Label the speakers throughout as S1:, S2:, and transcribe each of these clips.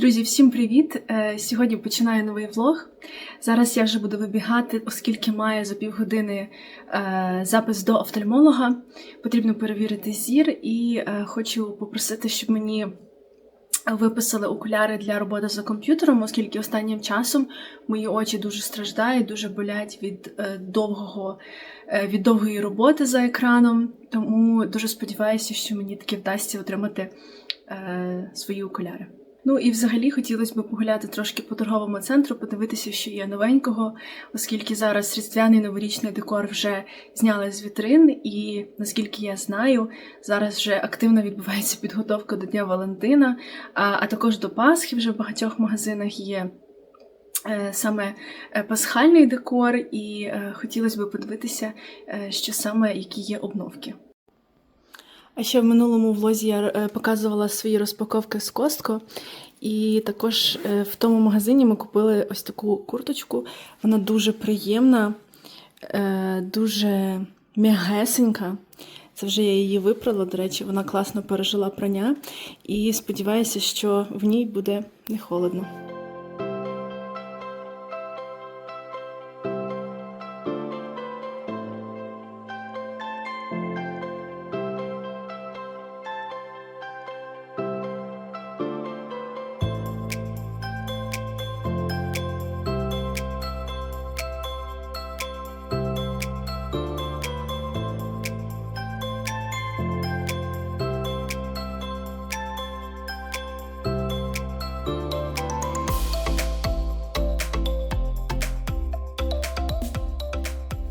S1: Друзі, всім привіт! Е, Сьогодні починаю новий влог. Зараз я вже буду вибігати, оскільки маю за півгодини е, запис до офтальмолога. Потрібно перевірити зір і е, хочу попросити, щоб мені виписали окуляри для роботи за комп'ютером, оскільки останнім часом мої очі дуже страждають, дуже болять від довгого від довгої роботи за екраном. Тому дуже сподіваюся, що мені таки вдасться отримати свої окуляри. Ну і взагалі хотілося б погуляти трошки по торговому центру, подивитися, що є новенького, оскільки зараз різдвяний новорічний декор вже зняли з вітрин, і наскільки я знаю, зараз вже активно відбувається підготовка до Дня Валентина, а, а також до Пасхи вже в багатьох магазинах є. е, Саме е, пасхальний декор, і е, хотілося б подивитися, що саме які є обновки. А ще в минулому влозі я е, показувала свої розпаковки з Костко, і також е, в тому магазині ми купили ось таку курточку. Вона дуже приємна, е, дуже м'ягесенька. Це вже я її випрала, до речі, вона класно пережила прання. І сподіваюся, що в ній буде не холодно.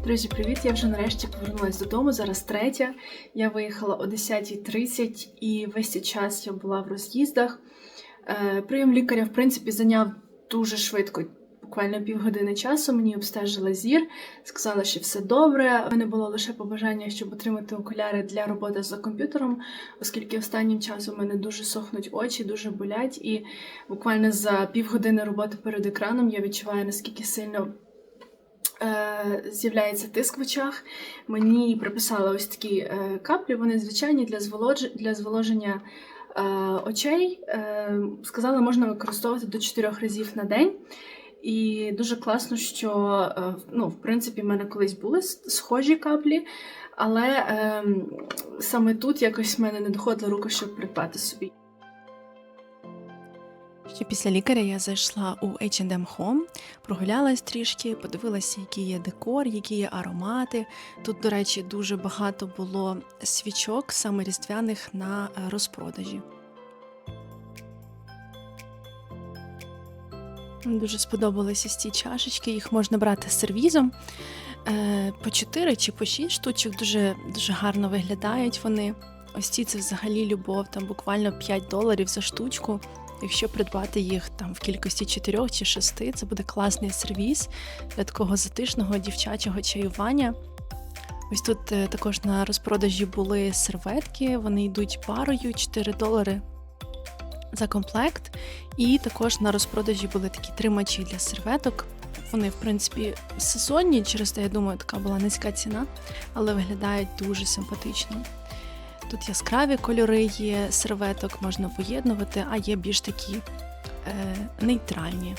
S1: Друзі, привіт! Я вже нарешті повернулася додому. Зараз третя. Я виїхала о 10.30 і весь цей час я була в роз'їздах. Е, Прийом лікаря, в принципі, зайняв дуже швидко, буквально півгодини часу. Мені обстежила зір, сказала, що все добре. У мене було лише побажання, щоб отримати окуляри для роботи за комп'ютером, оскільки останнім часом у мене дуже сохнуть очі, дуже болять, і буквально за півгодини роботи перед екраном я відчуваю, наскільки сильно з'являється тиск в очах. Мені приписали ось такі е, каплі, вони звичайні для, зволодж... для зволоження е, очей. Е, сказали, можна використовувати до 4 разів на день. І дуже класно, що е, ну, в принципі в мене колись були схожі каплі, але е, саме тут якось в мене не доходила рука, щоб придбати собі.
S2: Ще після лікаря я зайшла у H&M Home, прогулялась трішки, подивилася, який є декор, які є аромати. Тут, до речі, дуже багато було свічок, саме різдвяних на е, розпродажі. Дуже сподобалися ці чашечки, їх можна брати з сервізом. Е, По 4 чи по 6 штучок дуже, дуже гарно виглядають вони. Ось ці це взагалі любов, там буквально 5 доларів за штучку. Якщо придбати їх там в кількості 4 чи 6, це буде класний сервіс для такого затишного дівчачого чаювання. Ось тут е, також на розпродажі були серветки, вони йдуть парою 4 долари за комплект. І також на розпродажі були такі тримачі для серветок. Вони, в принципі, сезонні, через те, я думаю, така була низька ціна, але виглядають дуже симпатично. Тут яскраві кольори є серветок, можна поєднувати, а є більш такі е, нейтральні.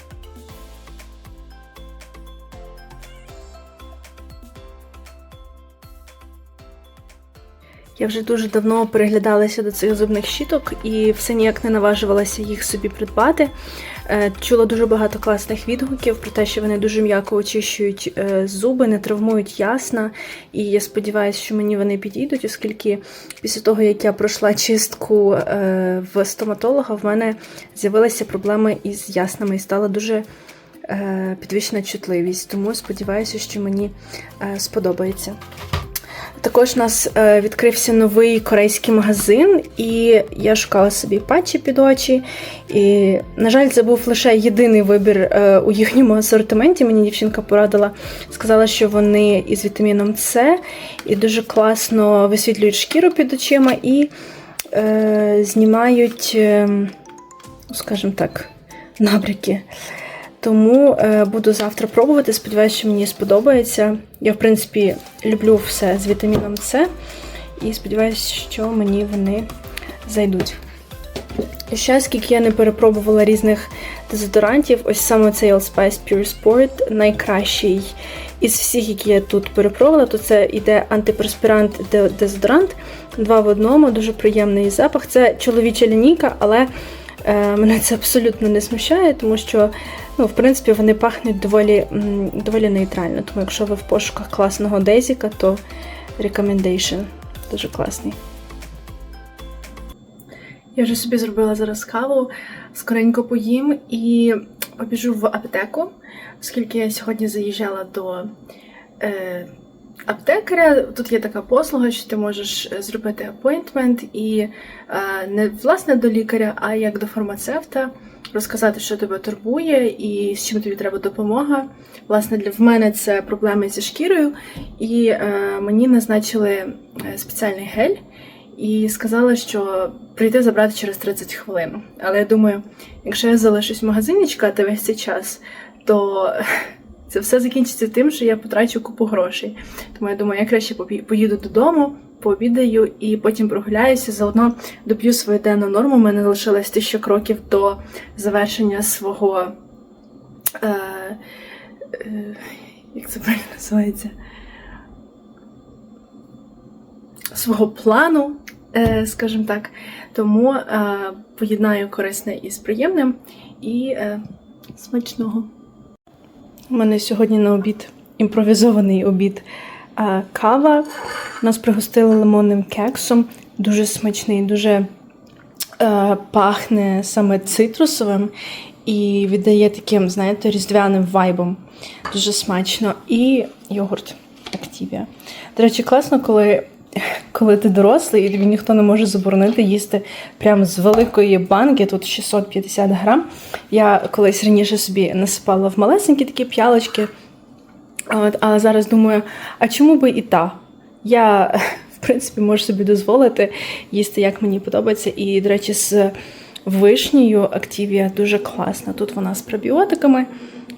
S1: Я вже дуже давно переглядалася до цих зубних щіток і все ніяк не наважувалася їх собі придбати. Е, Чула дуже багато класних відгуків про те, що вони дуже м'яко очищують е, зуби, не травмують ясна. І я сподіваюся, що мені вони підійдуть, оскільки після того, як я пройшла чистку е, в стоматолога, в мене з'явилися проблеми із яснами і стала дуже підвищена чутливість. Тому сподіваюся, що мені сподобається. Також у нас е, відкрився новий корейський магазин, і я шукала собі патчі під очі. І, на жаль, це був лише єдиний вибір е, у їхньому асортименті. Мені дівчинка порадила, сказала, що вони із вітаміном С і дуже класно висвітлюють шкіру під очима і е, знімають, е, ну, скажімо так, набряки. Тому е, буду завтра пробувати. Сподіваюся, що мені сподобається. Я, в принципі, люблю все з вітаміном С. І сподіваюся, що мені вони зайдуть. Ще скільки я не перепробувала різних дезодорантів, ось саме цей Allspice Pure Sport найкращий із всіх, які я тут перепробувала, то це іде антиперспірант де- дезодорант. Два в одному, дуже приємний запах. Це чоловіча лінійка, але е, мене це абсолютно не смущає, тому що ну, в принципі вони пахнуть доволі, доволі нейтрально. Тому якщо ви в пошуках класного дезіка, то recommendation. Дуже класний. Я вже собі зробила зараз каву, скоренько поїм і побіжу в аптеку, оскільки я сьогодні заїжджала до е, аптекаря. Тут є така послуга, що ти можеш е, зробити апойнтмент і е, не власне до лікаря, а як до фармацевта, розказати, що тебе турбує і з чим тобі треба допомога. Власне, для в мене це проблеми зі шкірою, і е, мені назначили е, спеціальний гель і сказала, що прийти забрати через 30 хвилин. Але я думаю, якщо я залишусь в магазині чекати весь цей час, то це все закінчиться тим, що я потрачу купу грошей. Тому я думаю, я краще поїду додому, пообідаю і потім прогуляюся. Заодно доп'ю свою денну норму. У мене залишилось тисяча кроків до завершення свого. Е, е, як це правильно називається? Свого плану, е, скажімо так. Тому е, поєднаю корисне із приємним і е, смачного. У мене сьогодні на обід імпровізований обід. Кава. Нас пригостили лимонним кексом. Дуже смачний, дуже е, пахне саме цитрусовим і віддає таким, знаєте, різдвяним вайбом. Дуже смачно. І йогурт Активія. До речі, класно, коли, коли ти дорослий, і тобі ніхто не може заборонити їсти прямо з великої банки, тут 650 грам. Я колись раніше собі насипала в малесенькі такі п'ялочки. От, але зараз думаю, а чому би і та? Я, в принципі, можу собі дозволити їсти, як мені подобається. І, до речі, з вишнею Активія дуже класна. Тут вона з пробіотиками,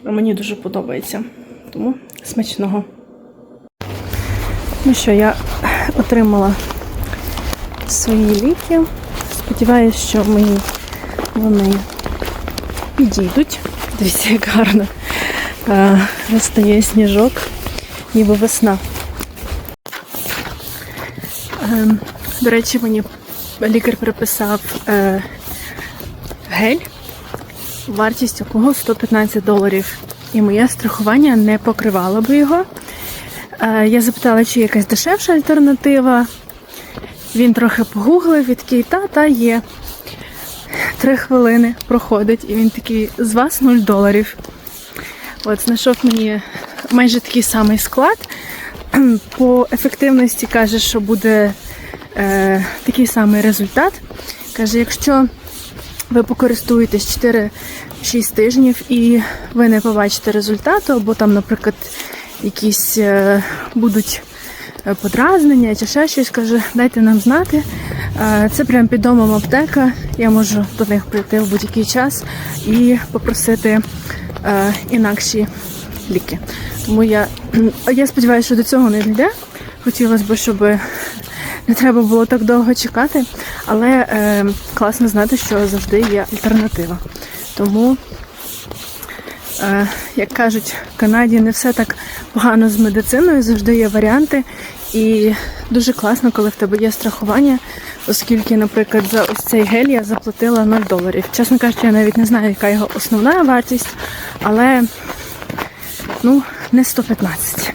S1: а мені дуже подобається. Тому смачного. Ну що, я отримала свої ліки. Сподіваюсь, що мені вони підійдуть. Дивіться, як гарно розтає сніжок, ніби весна. Е, до речі, мені лікар приписав е, гель, вартість якого 115 доларів. І моє страхування не покривало би його. Е, я запитала, чи є якась дешевша альтернатива. Він трохи погуглив і такий, та, та є. Три хвилини проходить, і він такий, з вас 0 доларів. От, знайшов мені майже такий самий склад. По ефективності каже, що буде е, такий самий результат. Каже, якщо ви покористуєтесь 4-6 тижнів і ви не побачите результату, або там, наприклад, якісь е, будуть е, подразнення чи ще щось, каже, дайте нам знати. Е, Це прямо під домом аптека. Я можу до них прийти в будь-який час і попросити е, інакші ліки. Тому я, я сподіваюся, що до цього не йде. Хотілося б, щоб не треба було так довго чекати, але е, класно знати, що завжди є альтернатива. Тому, е, як кажуть, в Канаді не все так погано з медициною, завжди є варіанти. І дуже класно, коли в тебе є страхування, оскільки, наприклад, за ось цей гель я заплатила 0 доларів. Чесно кажучи, я навіть не знаю, яка його основна вартість, але ну, не 115.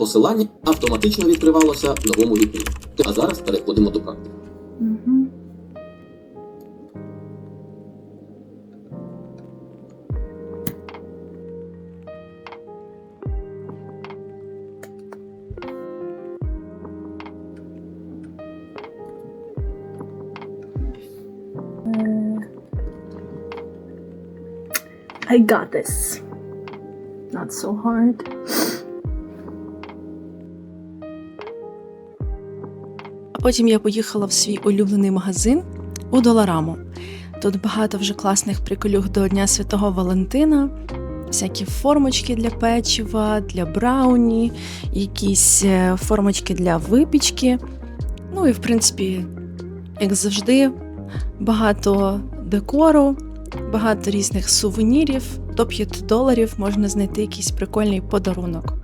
S3: Посилання автоматично відкривалося в новому вікні. А зараз переходимо до практики.
S1: Угу. I got this. Not so hard. Потім я поїхала в свій улюблений магазин у Долараму. Тут багато вже класних приколюх до Дня Святого Валентина, всякі формочки для печива, для брауні, якісь е, формочки для випічки. Ну і в принципі, як завжди, багато декору, багато різних сувенірів. До 5 доларів можна знайти якийсь прикольний подарунок.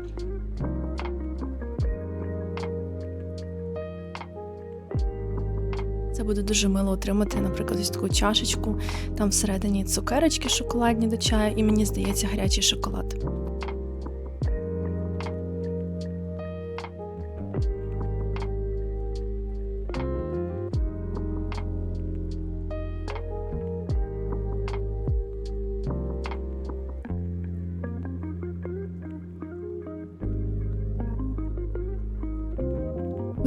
S1: Буде дуже мило отримати, наприклад, ось таку чашечку. Там всередині цукерочки шоколадні до чаю, і мені здається, гарячий шоколад.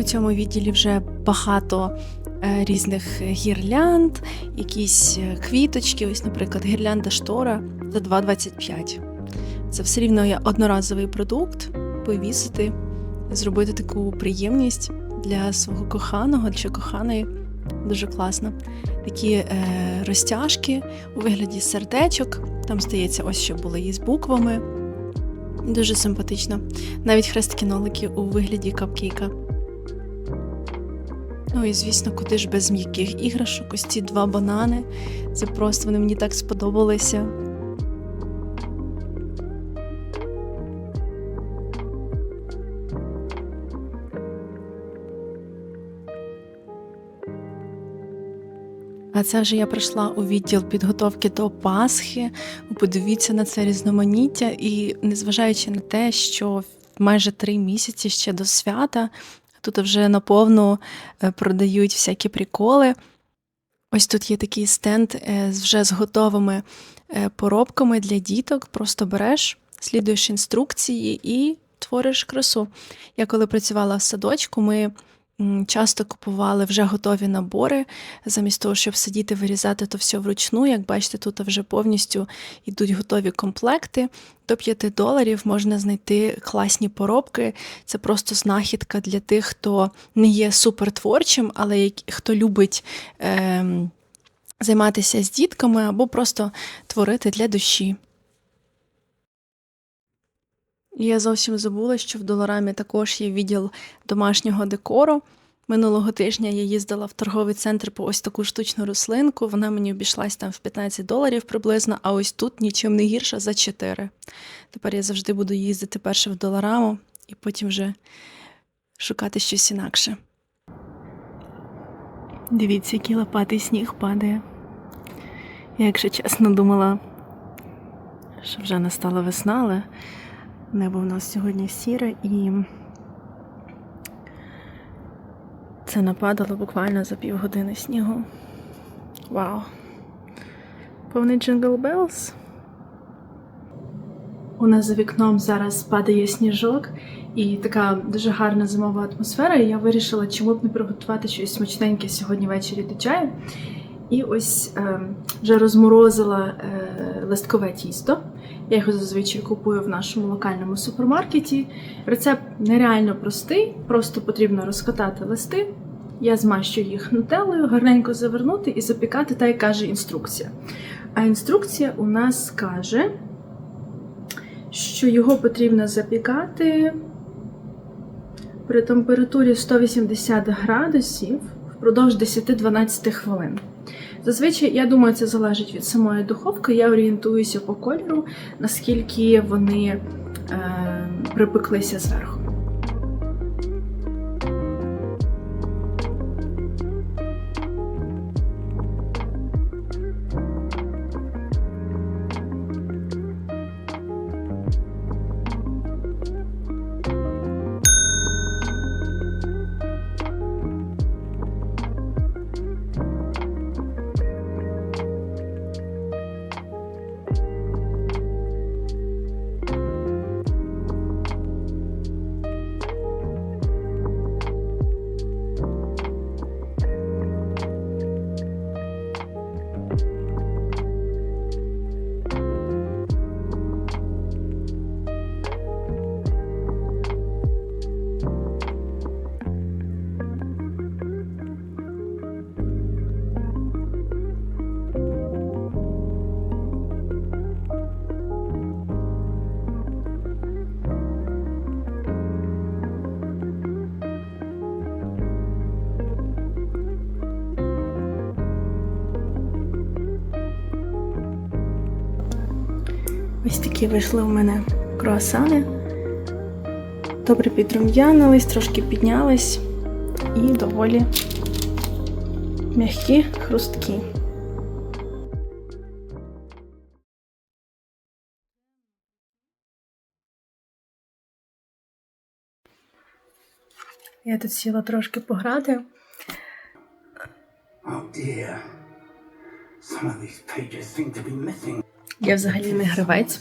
S1: Цьому відділі вже багато е, різних гірлянд, якісь е, квіточки. Ось, наприклад, гірлянда штора за 2,25. Це все рівно є одноразовий продукт, повісити, зробити таку приємність для свого коханого чи коханої. Дуже класно. Такі е, розтяжки у вигляді сердечок. Там здається, ось що були і з буквами. Дуже симпатично. Навіть хрест-кінолики у вигляді капкейка. Ну і звісно, куди ж без м'яких іграшок, ось ці два банани. Це просто вони мені так сподобалися. А це вже я прийшла у відділ підготовки до Пасхи. Подивіться на це різноманіття, і незважаючи на те, що майже три місяці ще до свята, Тут вже наповну е, продають всякі приколи. Ось тут є такий стенд е, вже з готовими е, поробками для діток. Просто береш, слідуєш інструкції і твориш красу. Я коли працювала в садочку, ми часто купували вже готові набори, замість того, щоб сидіти вирізати то все вручну. Як бачите, тут вже повністю йдуть готові комплекти. До 5 доларів можна знайти класні поробки. Це просто знахідка для тих, хто не є супертворчим, але хто любить. Е Займатися з дітками або просто творити для душі. Я зовсім забула, що в Доларамі також є відділ домашнього декору. Минулого тижня я їздила в торговий центр по ось таку штучну рослинку. Вона мені обійшлась там в 15 доларів приблизно, а ось тут нічим не гірша за 4. Тепер я завжди буду їздити перше в Долараму і потім вже шукати щось інакше. Дивіться, який лопатий сніг падає. Я, якщо чесно, думала, що вже настала весна, але Небо в нас сьогодні сіре і це нападало буквально за півгодини снігу. Вау! Повний джингл Белс. У нас за вікном зараз падає сніжок і така дуже гарна зимова атмосфера. І я вирішила, чому б не приготувати щось смачненьке сьогодні ввечері до чаю. І ось е, вже розморозила е, листкове тісто. Я його зазвичай купую в нашому локальному супермаркеті. Рецепт нереально простий, просто потрібно розкатати листи. Я змащую їх нутеллою, гарненько завернути і запікати, так як каже інструкція. А інструкція у нас каже, що його потрібно запікати при температурі 180 градусів впродовж 10-12 хвилин. Зазвичай, я думаю, це залежить від самої духовки. Я орієнтуюся по кольору, наскільки вони е, припеклися зверху. Такі вийшли у мене круасани. Добре підрум'янились, трошки піднялись і доволі м'які, хрусткі. Я тут сіла трошки пограти.
S4: Oh dear. Some of these pages seem to be missing.
S1: Я взагалі не гравець,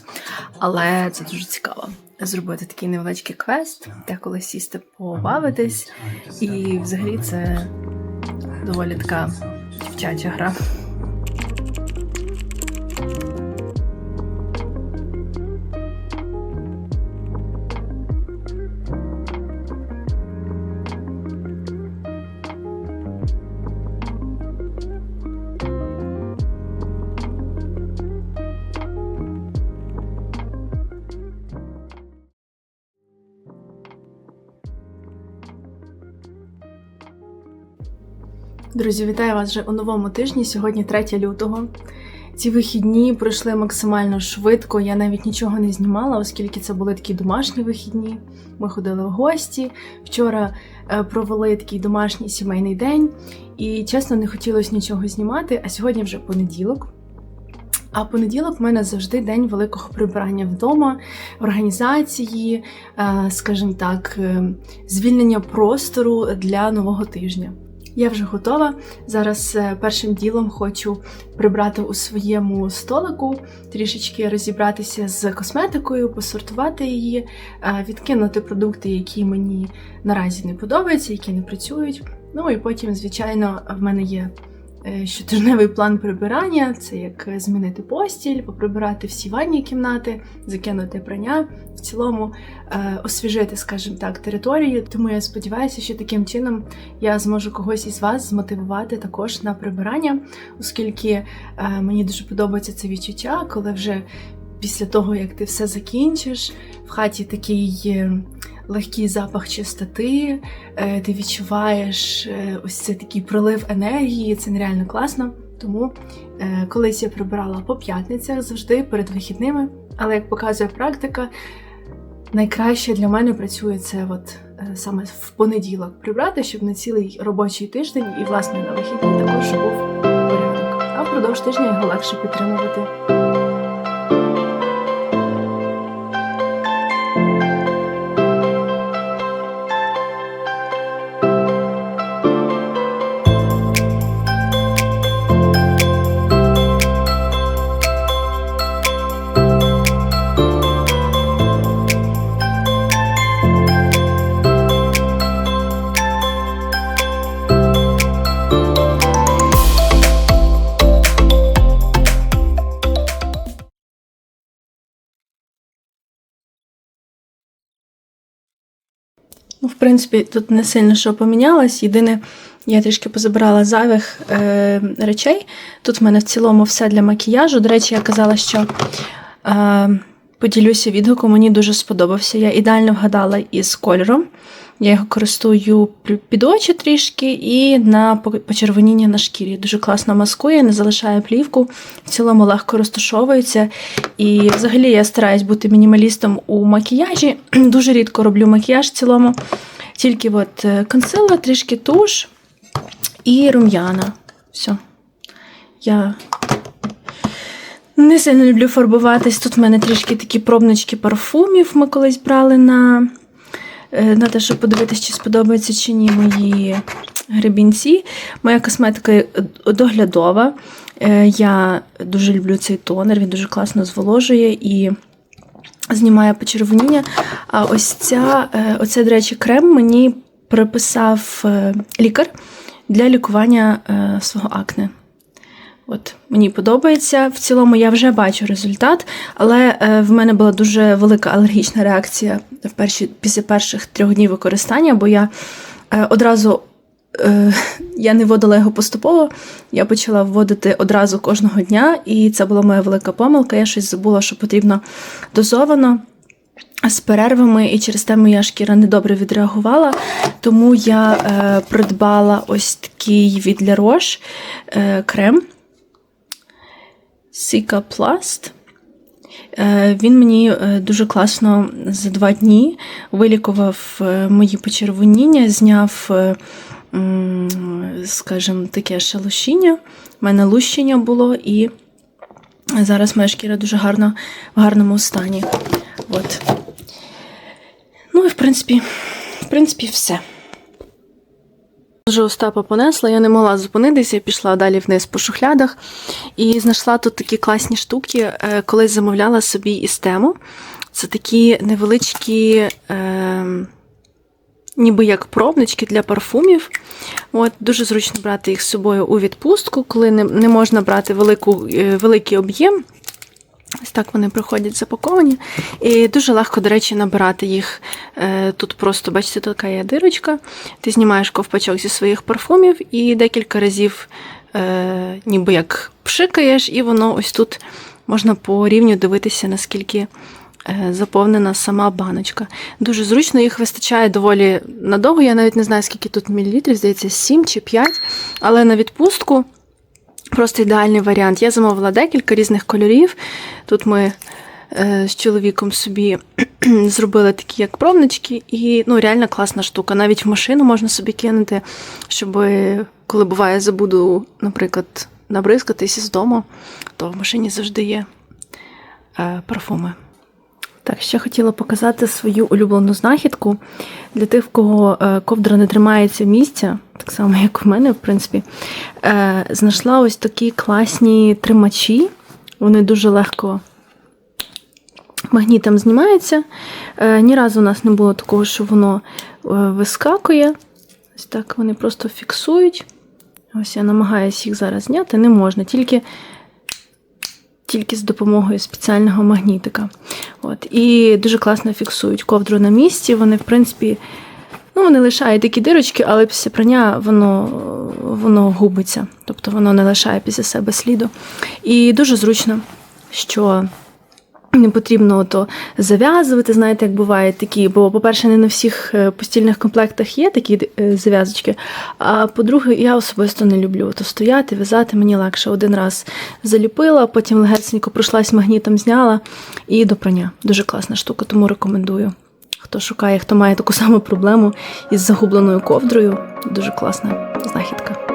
S1: але це дуже цікаво. Зробити такий невеличкий квест, деколи сісти побавитись, і взагалі це доволі така дівчача гра. Друзі, вітаю вас вже у новому тижні. Сьогодні 3 лютого. Ці вихідні пройшли максимально швидко. Я навіть нічого не знімала, оскільки це були такі домашні вихідні. Ми ходили в гості. Вчора е, провели такий домашній сімейний день, і чесно, не хотілося нічого знімати. А сьогодні вже понеділок. А понеділок в мене завжди день великого прибирання вдома, організації, е, скажімо так, е, звільнення простору для нового тижня. Я вже готова. Зараз е, першим ділом хочу прибрати у своєму столику, трішечки розібратися з косметикою, посортувати її, е, відкинути продукти, які мені наразі не подобаються, які не працюють. Ну і потім, звичайно, в мене є щотижневий план прибирання: це як е, змінити постіль, поприбирати всі ванні кімнати, закинути прання, в цілому е, освіжити, скажімо так, територію. Тому я сподіваюся, що таким чином я зможу когось із вас змотивувати також на прибирання, оскільки е, мені дуже подобається це відчуття, коли вже після того, як ти все закінчиш, в хаті такий е, легкий запах чистоти, е, ти відчуваєш е, ось це такий прилив енергії, це нереально класно. Тому е, колись я прибирала по п'ятницях завжди перед вихідними, але як показує практика, найкраще для мене працює це от саме в понеділок прибрати, щоб на цілий робочий тиждень і власне на вихідні також був порядок. А впродовж тижня його легше підтримувати. Ну, в принципі, тут не сильно що помінялось. Єдине, я трішки позабирала зайвих е, речей. Тут в мене в цілому все для макіяжу. До речі, я казала, що е, поділюся відгуком, мені дуже сподобався. Я ідеально вгадала із кольором. Я його користую під очі трішки і на по- почервоніння на шкірі. Дуже класно маскує, не залишає плівку, в цілому легко розташовується. І взагалі я стараюсь бути мінімалістом у макіяжі. Дуже рідко роблю макіяж в цілому. Тільки от е, консилер, трішки туш і рум'яна. Все. Я не сильно люблю фарбуватись. Тут в мене трішки такі пробнички парфумів. Ми колись брали на, на те, щоб подивитися, чи сподобаються чи ні мої гребінці. Моя косметика е, доглядова. Е, Я дуже люблю цей тонер, він дуже класно зволожує і знімає почервоніння. А ось ця, е, оце, до речі, крем мені приписав е, лікар для лікування е, свого акне. От мені подобається. В цілому я вже бачу результат, але е, в мене була дуже велика алергічна реакція в перші, після перших трьох днів використання, бо я е, одразу е, я не вводила його поступово. Я почала вводити одразу кожного дня, і це була моя велика помилка. Я щось забула, що потрібно дозовано. З перервами, і через те моя шкіра недобре відреагувала. Тому я е, придбала ось такий від Roche е, крем Cicaplast. Е, Він мені е, дуже класно за два дні вилікував е, мої почервоніння, зняв, скажімо, таке шелушіння. У мене лущення було, і зараз моя шкіра дуже гарно, в гарному стані. От. Ну і в принципі, в принципі, все. Вже Остапа понесла, я не могла зупинитися, я пішла далі вниз по шухлядах і знайшла тут такі класні штуки. Е, Колись замовляла собі із тему. Це такі невеличкі, е, ніби як пробнички для парфумів. От, дуже зручно брати їх з собою у відпустку, коли не, не можна брати велику, е, великий об'єм. Так вони приходять запаковані. І дуже легко, до речі, набирати їх. Е, Тут просто, бачите, така є дирочка. Ти знімаєш ковпачок зі своїх парфумів і декілька разів е, ніби як пшикаєш, і воно ось тут можна по рівню дивитися, наскільки е, заповнена сама баночка. Дуже зручно, їх вистачає доволі надовго. Я навіть не знаю, скільки тут мілілітрів, здається, 7 чи 5, але на відпустку. Просто ідеальний варіант. Я замовила декілька різних кольорів. Тут ми е, з чоловіком собі зробили такі як пробнички, і ну, реально класна штука. Навіть в машину можна собі кинути, щоб коли буває, забуду, наприклад, набризкатись з дому, то в машині завжди є е, парфуми. Так, ще хотіла показати свою улюблену знахідку для тих, в кого е, ковдра не тримається місця, так само, як в мене, в принципі. Е, знайшла ось такі класні тримачі. Вони дуже легко магнітом знімаються. Е, ні разу у нас не було такого, що воно вискакує. Ось так вони просто фіксують. Ось я намагаюся їх зараз зняти, не можна, тільки, тільки з допомогою спеціального магнітика. От. І дуже класно фіксують ковдру на місці. Вони, в принципі, ну, вони лишають такі дирочки, але після прання воно, воно губиться. Тобто воно не лишає після себе сліду. І дуже зручно, що. Не потрібно то зав'язувати, знаєте, як бувають такі. Бо, по-перше, не на всіх е, постільних комплектах є такі е, зав'язочки. А по-друге, я особисто не люблю то стояти, в'язати. Мені легше один раз заліпила, потім легесенько пройшлась магнітом, зняла і до прання. Дуже класна штука, тому рекомендую. Хто шукає, хто має таку саму проблему із загубленою ковдрою, дуже класна знахідка.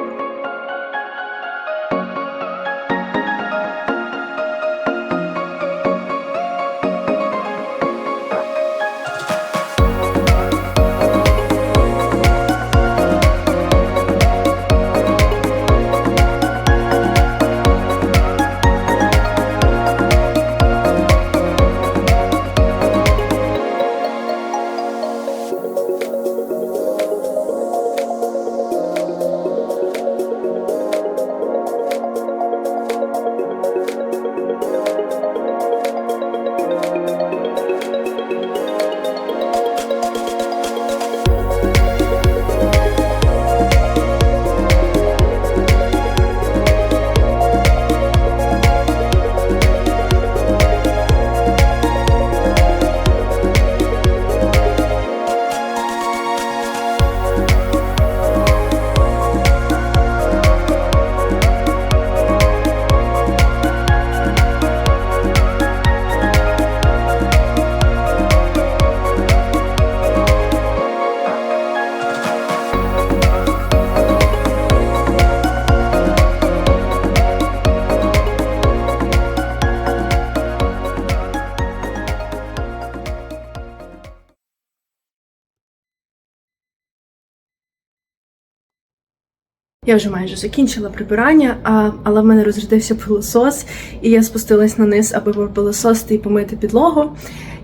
S1: Я вже майже закінчила прибирання, а, але в мене розрядився пилосос, і я спустилась на низ, аби пилососити і помити підлогу.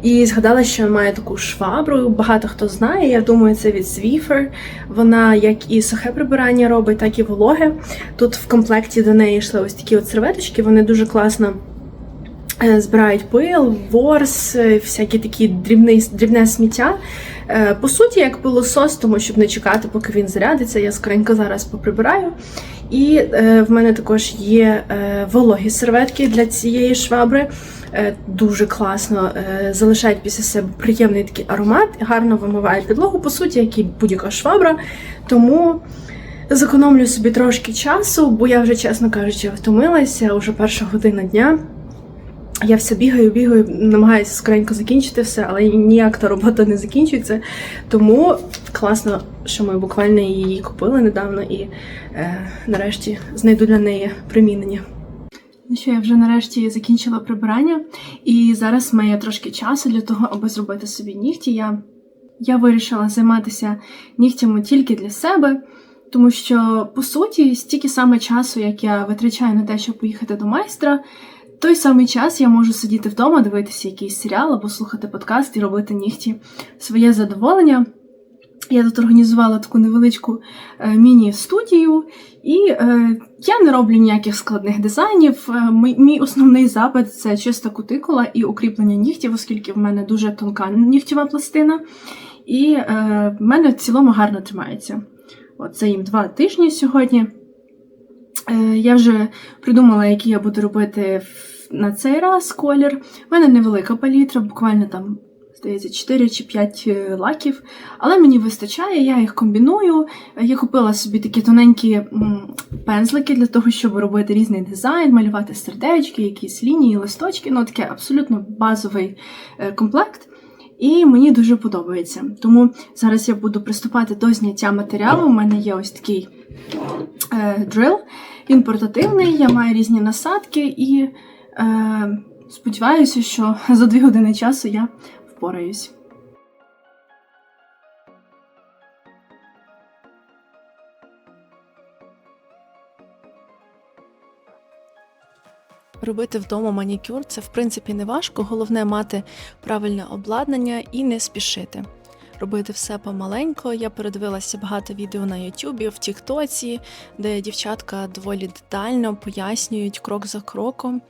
S1: І згадала, що має таку швабру. Багато хто знає. Я думаю, це від Swiffer. Вона як і сухе прибирання робить, так і вологе. Тут в комплекті до неї йшли ось такі от серветочки. Вони дуже класно збирають пил, ворс, е, всякі такі дрібне, дрібне сміття. Е, По суті, як пилосос, тому щоб не чекати, поки він зарядиться, я скоренько зараз поприбираю. І е, в мене також є е, вологі серветки для цієї швабри. Е, дуже класно е, залишають після себе приємний такий аромат, гарно вимивають підлогу, по суті, як і будь-яка швабра. Тому зекономлю собі трошки часу, бо я вже, чесно кажучи, втомилася, вже перша година дня. Я все бігаю, бігаю, намагаюся скоренько закінчити все, але ніяк та робота не закінчується. Тому класно, що ми буквально її купили недавно і е, нарешті знайду для неї примінення. Ну що, я вже нарешті закінчила прибирання, і зараз має трошки часу для того, аби зробити собі нігті. Я, я вирішила займатися нігтями тільки для себе, тому що, по суті, стільки саме часу, як я витрачаю на те, щоб поїхати до майстра, той самий час я можу сидіти вдома, дивитися якийсь серіал або слухати подкаст і робити нігті своє задоволення. Я тут організувала таку невеличку е, міні-студію, і е, я не роблю ніяких складних дизайнів. Е, мій, основний запит це чиста кутикула і укріплення нігтів, оскільки в мене дуже тонка нігтєва пластина, і в мене в цілому гарно тримається. От це їм два тижні сьогодні. Я вже придумала, який я буду робити в- на цей раз колір. У мене невелика палітра, буквально там, здається, 4 чи 5 е, лаків, але мені вистачає, я їх комбіную. Я купила собі такі тоненькі пензлики для того, щоб робити різний дизайн, малювати сердечки, якісь лінії, листочки. Ну, таке абсолютно базовий е, комплект. І мені дуже подобається. Тому зараз я буду приступати до зняття матеріалу. У мене є ось такий е, дрил. Він портативний, я маю різні насадки і е, сподіваюся, що за дві години часу я впораюсь.
S5: Робити вдома манікюр це в принципі не важко. Головне мати правильне обладнання і не спішити. Робити все помаленько. Я передивилася багато відео на Ютубі, в Тіктоці, де дівчатка доволі детально пояснюють крок за кроком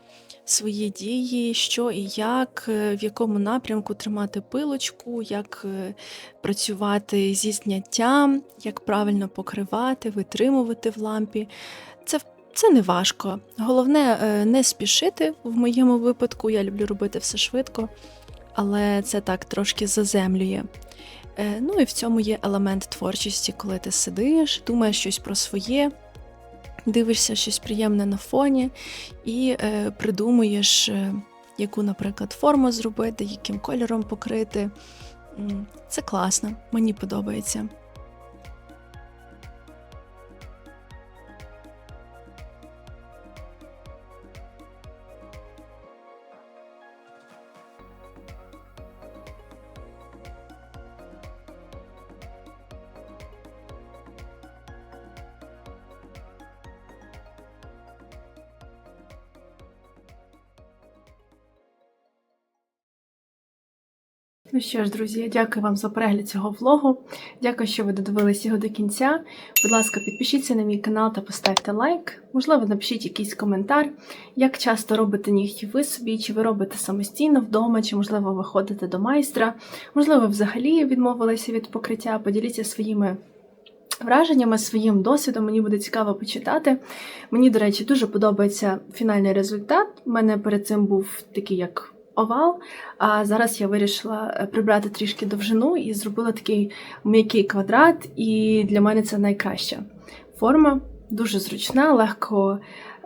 S5: свої дії, що і як, е, в якому напрямку тримати пилочку, як е, працювати зі зняттям, як правильно покривати, витримувати в лампі. Це це не важко. Головне е, не спішити в моєму випадку. Я люблю робити все швидко, але це так трошки заземлює. Ну і в цьому є елемент творчості, коли ти сидиш, думаєш щось про своє, дивишся щось приємне на фоні і е, придумуєш, е, яку, наприклад, форму зробити, яким кольором покрити. Це класно, мені подобається.
S1: Ну що ж, друзі, я дякую вам за перегляд цього влогу. Дякую, що ви додивились його до кінця. Будь ласка, підпишіться на мій канал та поставте лайк. Можливо, напишіть якийсь коментар, як часто робите нігті ви собі, чи ви робите самостійно вдома, чи, можливо, ви ходите до майстра. Можливо, взагалі відмовилися від покриття. Поділіться своїми враженнями, своїм досвідом. Мені буде цікаво почитати. Мені, до речі, дуже подобається фінальний результат. У мене перед цим був такий як овал, а зараз я вирішила е, прибрати трішки довжину і зробила такий м'який квадрат, і для мене це найкраща форма. Дуже зручна, легко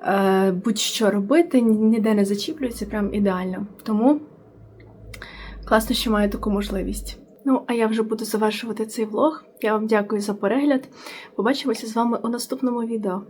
S1: е, будь-що робити, ніде не зачіплюється, прям ідеально. Тому класно, що маю таку можливість. Ну, а я вже буду завершувати цей влог. Я вам дякую за перегляд. Побачимося з вами у наступному відео.